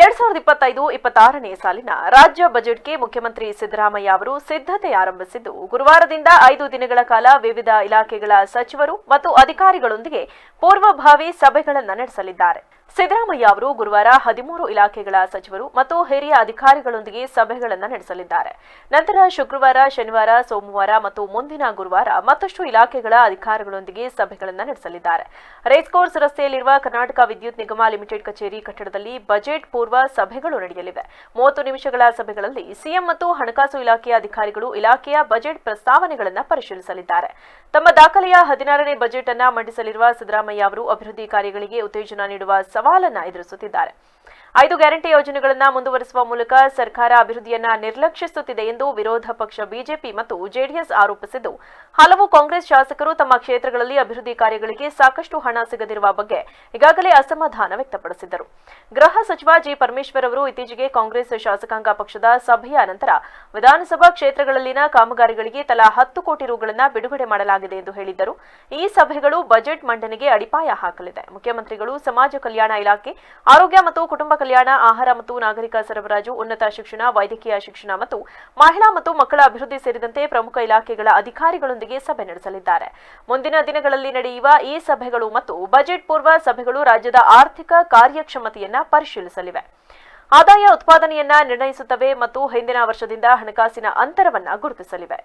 ಎರಡ್ ಸಾವಿರದ ಇಪ್ಪತ್ತೈದು, ಇಪ್ಪತ್ತಾರನೇ ಸಾಲಿನ ರಾಜ್ಯ ಬಜೆಟ್ಗೆ ಮುಖ್ಯಮಂತ್ರಿ ಸಿದ್ದರಾಮಯ್ಯ ಅವರು ಸಿದ್ಧತೆ ಆರಂಭಿಸಿದ್ದು. ಗುರುವಾರದಿಂದ ಐದು ದಿನಗಳ ಕಾಲ ವಿವಿಧ ಇಲಾಖೆಗಳ ಸಚಿವರು ಮತ್ತು ಅಧಿಕಾರಿಗಳೊಂದಿಗೆ ಪೂರ್ವಭಾವಿ ಸಭೆಗಳನ್ನು ನಡೆಸಲಿದ್ದಾರೆ. ಸಿದ್ದರಾಮಯ್ಯ ಅವರು ಗುರುವಾರ ಹದಿಮೂರು ಇಲಾಖೆಗಳ ಸಚಿವರು ಮತ್ತು ಹಿರಿಯ ಅಧಿಕಾರಿಗಳೊಂದಿಗೆ ಸಭೆಗಳನ್ನು ನಡೆಸಲಿದ್ದಾರೆ. ನಂತರ ಶುಕ್ರವಾರ, ಶನಿವಾರ, ಸೋಮವಾರ ಮತ್ತು ಮುಂದಿನ ಗುರುವಾರ ಮತ್ತಷ್ಟು ಇಲಾಖೆಗಳ ಅಧಿಕಾರಿಗಳೊಂದಿಗೆ ಸಭೆಗಳನ್ನು ನಡೆಸಲಿದ್ದಾರೆ. ರೇಸ್ಕೋರ್ಸ್ ರಸ್ತೆಯಲ್ಲಿರುವ ಕರ್ನಾಟಕ ವಿದ್ಯುತ್ ನಿಗಮ ಲಿಮಿಟೆಡ್ ಕಚೇರಿ ಕಟ್ಟಡದಲ್ಲಿ ಬಜೆಟ್ ಪೂರ್ವ ಸಭೆಗಳು ನಡೆಯಲಿವೆ. ಮೂವತ್ತು ನಿಮಿಷಗಳ ಸಭೆಗಳಲ್ಲಿ ಸಿಎಂ ಮತ್ತು ಹಣಕಾಸು ಇಲಾಖೆಯ ಅಧಿಕಾರಿಗಳು ಇಲಾಖೆಯ ಬಜೆಟ್ ಪ್ರಸ್ತಾವನೆಗಳನ್ನು ಪರಿಶೀಲಿಸಲಿದ್ದಾರೆ. ತಮ್ಮ ದಾಖಲೆಯ ಹದಿನಾರನೇ ಬಜೆಟ್ ಅನ್ನು ಮಂಡಿಸಲಿರುವ ಸಿದ್ದರಾಮಯ್ಯ ಅವರು ಅಭಿವೃದ್ಧಿ ಕಾರ್ಯಗಳಿಗೆ ಉತ್ತೇಜನ ನೀಡುವ ಸವಾಲನ್ನ ಎದುರಿಸುತ್ತಿದ್ದಾರೆ. ಐದು ಗ್ಯಾರಂಟಿ ಯೋಜನೆಗಳನ್ನ ಮುಂದುವರಿಸುವ ಮೂಲಕ ಸರ್ಕಾರ ಅಭಿವೃದ್ಧಿಯನ್ನ ನಿರ್ಲಕ್ಷಿಸುತ್ತಿದೆ ಎಂದು ವಿರೋಧ ಪಕ್ಷ ಬಿಜೆಪಿ ಮತ್ತು ಜೆಡಿಎಸ್ ಆರೋಪಿಸಿದ್ದು, ಹಲವು ಕಾಂಗ್ರೆಸ್ ಶಾಸಕರು ತಮ್ಮ ಕ್ಷೇತ್ರಗಳಲ್ಲಿ ಅಭಿವೃದ್ಧಿ ಕಾರ್ಯಗಳಿಗೆ ಸಾಕಷ್ಟು ಹಣ ಸಿಗದಿರುವ ಬಗ್ಗೆ ಈಗಾಗಲೇ ಅಸಮಾಧಾನ ವ್ಯಕ್ತಪಡಿಸಿದ್ದರು. ಗೃಹ ಸಚಿವ ಜಿ. ಪರಮೇಶ್ವರ್ ಅವರು ಇತ್ತೀಚೆಗೆ ಕಾಂಗ್ರೆಸ್ ಶಾಸಕಾಂಗ ಪಕ್ಷದ ಸಭೆಯ ನಂತರ ವಿಧಾನಸಭಾ ಕ್ಷೇತ್ರಗಳಲ್ಲಿನ ಕಾಮಗಾರಿಗಳಿಗೆ ತಲಾ ಹತ್ತು ಕೋಟಿ ರುಗಳನ್ನು ಬಿಡುಗಡೆ ಮಾಡಲಾಗಿದೆ ಎಂದು ಹೇಳಿದ್ದರು. ಈ ಸಭೆಗಳು ಬಜೆಟ್ ಮಂಡನೆಗೆ ಅಡಿಪಾಯ ಹಾಕಲಿದೆ. ಮುಖ್ಯಮಂತ್ರಿಗಳು, ಸಮಾಜ ಕಲ್ಯಾಣ ಇಲಾಖೆ, ಆರೋಗ್ಯ ಮತ್ತು ಕುಟುಂಬ ಕಲ್ಯಾಣ, ಆಹಾರ ಮತ್ತು ನಾಗರಿಕ ಸರಬರಾಜು, ಉನ್ನತ ಶಿಕ್ಷಣ, ವೈದ್ಯಕೀಯ ಶಿಕ್ಷಣ ಮತ್ತು ಮಹಿಳಾ ಮತ್ತು ಮಕ್ಕಳ ಅಭಿವೃದ್ಧಿ ಸೇರಿದಂತೆ ಪ್ರಮುಖ ಇಲಾಖೆಗಳ ಅಧಿಕಾರಿಗಳೊಂದಿಗೆ ಸಭೆ ನಡೆಸಲಿದ್ದಾರೆ. ಮುಂದಿನ ದಿನಗಳಲ್ಲಿ ನಡೆಯುವ ಈ ಸಭೆಗಳು ಮತ್ತು ಬಜೆಟ್ ಪೂರ್ವ ಸಭೆಗಳು ರಾಜ್ಯದ ಆರ್ಥಿಕ ಕಾರ್ಯಕ್ಷಮತೆಯನ್ನ ಪರಿಶೀಲಿಸಲಿವೆ. ಆದಾಯ ಉತ್ಪಾದನೆಯನ್ನ ನಿರ್ಣಯಿಸುತ್ತವೆ ಮತ್ತು ಹಿಂದಿನ ವರ್ಷದಿಂದ ಹಣಕಾಸಿನ ಅಂತರವನ್ನ ಗುರುತಿಸಲಿವೆ.